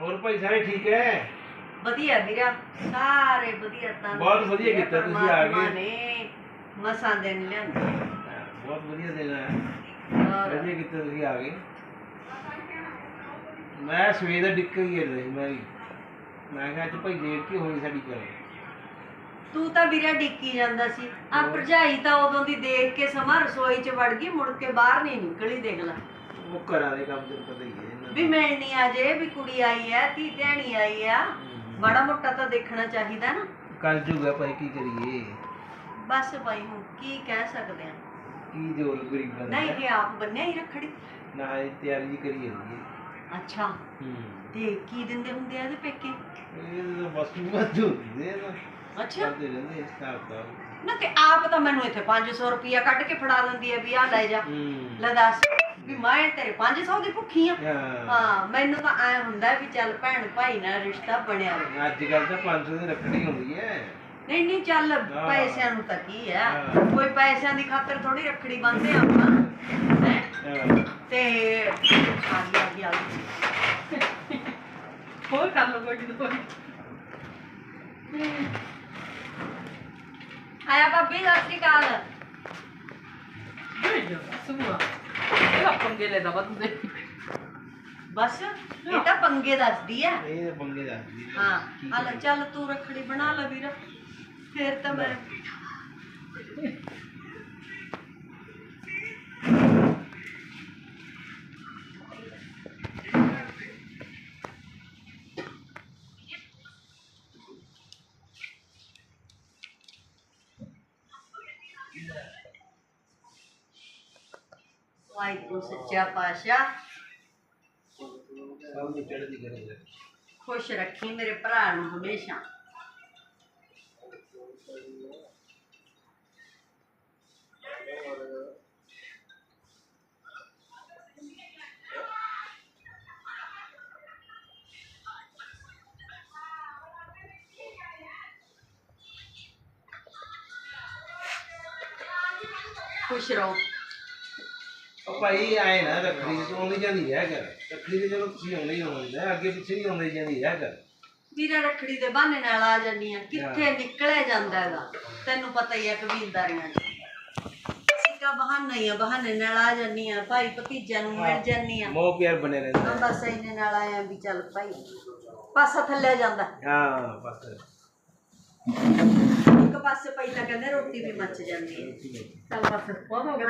ਹੋਰ ਭਾਈ ਸਾਰੇ ਠੀਕ ਹੈ? ਵਧੀਆ ਵੀਰਾ ਸਾਰੇ ਵਧੀਆ ਤਾਂ ਬਹੁਤ ਵਧੀਆ ਕੀਤਾ ਤੁਸੀਂ ਆ ਗਏ। ਮਸਾਂ ਦਿਨ ਲਿਆਂਦੇ। ਬਹੁਤ ਵਧੀਆ ਦਿਨ ਹੈ। ਵਧੀਆ ਕੀਤਾ ਤੁਸੀਂ ਆ ਗਏ। ਮੈਂ ਸਵੇਰ ਦਾ ਡਿੱਕ ਹੀ ਰਿਹਾ ਸੀ ਮੈਂ ਵੀ। ਮੈਂ ਕਿਹਾ ਅੱਜ ਭਾਈ ਲੇਟ ਕੀ ਹੋਈ ਸਾਡੀ ਘਰੇ। ਤੂੰ ਤਾਂ ਵੀਰਾ ਡਿੱਕੀ ਜਾਂਦਾ ਸੀ। ਆ ਭਰਜਾਈ ਤਾਂ ਉਦੋਂ ਦੀ ਦੇਖ ਕੇ ਸਮਾਂ ਰਸੋਈ 'ਚ ਵੜ ਗਈ ਮੁੜ ਕੇ ਬਾਹਰ ਨਹੀਂ ਨਿਕਲੀ ਦੇਖ ਲੈ। ਉਹ ਘਰਾਂ ਦੇ ਕੰਮ ਤੇ ਪਤਾ ਹੀ ਹੈ ਇਹਨਾਂ ਵੀ ਮਿਲਣੀ ਆ ਜੇ ਵੀ ਕੁੜੀ ਆਈ ਐ ਧੀ ਧਿਆਣੀ ਆਈ ਆ ਮਾੜਾ ਮੋਟਾ ਤਾਂ ਦੇਖਣਾ ਚਾਹੀਦਾ ਨਾ। ਕੱਲ ਜੂਗਾ ਭਾਈ ਕੀ ਕਰੀਏ? ਬਸ ਭਾਈ ਹੁਣ ਕੀ ਕਹਿ ਸਕਦੇ ਆ? ਕੀ ਜੋਰ ਗਰੀਬ ਬੰਦਾ? ਨਹੀਂ ਇਹ ਆਪ ਬੰਨਿਆ ਹੀ ਰੱਖੜੀ। ਨਾ ਇਹ ਤਿਆਰੀ ਜੀ ਕਰੀ ਜਾਂਦੀ ਹੈ। ਅੱਛਾ। ਹੂੰ। ਤੇ ਕੀ ਦਿੰਦੇ ਹੁੰਦੇ ਆ ਇਹਦੇ ਪੇਕੇ? ਇਹ ਤਾਂ ਬਸ ਮਤ ਹੁੰਦੇ ਨਾ। ਅੱਛਾ। ਕਰਦੇ ਰਹਿੰਦੇ ਇਸ ਤਰ੍ਹਾਂ ਦਾ। ਨਾ ਤੇ ਆਪ ਤਾਂ ਮੈਨੂੰ ਇੱਥੇ 500 ਰੁਪਿਆ ਕੱਢ ਕੇ ਫੜਾ ਦਿੰਦੀ ਹੈ ਵੀ ਆ ਲੈ ਜਾ। ਹੂੰ। ਲੈ ਦੱਸ। ਵੀ ਮੈਂ ਤੇਰੇ 500 ਦੀ ਭੁੱਖੀ ਆ। ਹਾਂ। ਮੈਨੂੰ ਤਾਂ ਐ ਹੁੰਦਾ ਵੀ ਚੱਲ ਭੈਣ ਭਾਈ ਨਾਲ ਰਿਸ਼ਤਾ ਬਣਿਆ ਰਹੇ। ਅੱਜ ਕੱਲ ਤਾਂ 500 ਦੀ ਰੱਖੜੀ ਹੁੰਦੀ ਹੈ ਨਹੀਂ ਨਹੀਂ ਚੱਲ। ਪੈਸਿਆਂ ਨੂੰ ਤਾਂ ਕੀ ਆ। ਕੋਈ ਪੈਸਿਆਂ ਦੀ ਖਾਤਰ ਥੋੜੀ ਰੱਖੜੀ ਬੰਨਦੇ ਆਪਾਂ। ਤੇ ਆ ਗਈ ਆ ਗਈ ਹੋਰ ਕਰ ਲੋ ਕੋਈ ਦੋ ਆਇਆ ਭਾਬੀ ਸਤਿ ਸ਼੍ਰੀ ਅਕਾਲ। ਬਸ ਇਹ ਤਾਂ ਪੰਗੇ ਦੱਸਦੀ ਆ ਇਹ ਤਾਂ ਪੰਗੇ ਦੱਸਦੀ ਹੈ। ਹਾਂ ਕੀ ਆ ਲੈ ਕਰੀਏ? ਚੱਲ ਤੂੰ ਰੱਖੜੀ ਬਣਾ ਲੈ ਵੀਰ ਫੇਰ ਤਾਂ ਮੈਂ ਵਾਹਿਗੁਰੂ ਸੱਚਾ ਪਾਤਸ਼ਾਹ ਸਭ ਨੂੰ ਚੜ੍ਹਦੀ ਕਰੇ ਖੁਸ਼ ਰੱਖੀ ਮੇਰੇ ਭਰਾ ਨੂੰ ਹਮੇਸ਼ਾ ਖੁਸ਼ ਰਹੋ ਉਹ ਭਾਈ ਆਏ ਨਾ ਰੱਖੜੀ ਤੇ ਆਉਂਦੀ ਜਾਂਦੀ ਹੈ ਕਰ। ਰੱਖੜੀ ਤੇ ਚਲੋ ਤੁਸੀਂ ਆਉਂਦੇ ਹੀ ਆਉਂਦੇ ਅੱਗੇ ਪਿੱਛੇ ਨਹੀਂ ਆਉਂਦੇ ਜਾਂਦੀ ਹੈ ਕਰ। ਵੀਰਾ ਰੱਖੜੀ ਦੇ ਬਹਾਨੇ ਨਾਲ ਆ ਜਾਨੀ ਆ ਕਿੱਥੇ ਨਿਕਲਿਆ ਜਾਂਦਾ ਹੈਗਾ? ਤੈਨੂੰ ਪਤਾ ਹੀ ਹੈ ਕਬੀਲਦਾਰੀਆਂ ਦਾ ਅਸੀਂ ਕਾ ਬਹਾਨਾ ਹੀ ਆ ਬਹਾਨੇ ਨਾਲ ਆ ਜਾਨੀ ਆ ਭਾਈ ਭਤੀਜਾ ਨੂੰ ਮਿਲ ਜਾਨੀ ਆ। ਮੋਹ ਪਿਆਰ ਬਣੇ ਰਹਿੰਦਾ ਹਾਂ ਬਸ ਇੰਨੇ ਨਾਲ ਆਇਆ ਵੀ ਚੱਲ ਭਾਈ। ਪਾਸਾ ਥੱਲੇ ਜਾਂਦਾ। ਹਾਂ ਬਸ ਇੱਕ ਪਾਸੇ ਪਈ ਤਾਂ ਕਹਿੰਦੇ ਰੋਟੀ ਵੀ ਮੱਚ ਜਾਂਦੀ ਹੈ। ਚੱਲ ਬਸ ਬਹੁਤ ਹੋ ਗਿਆ।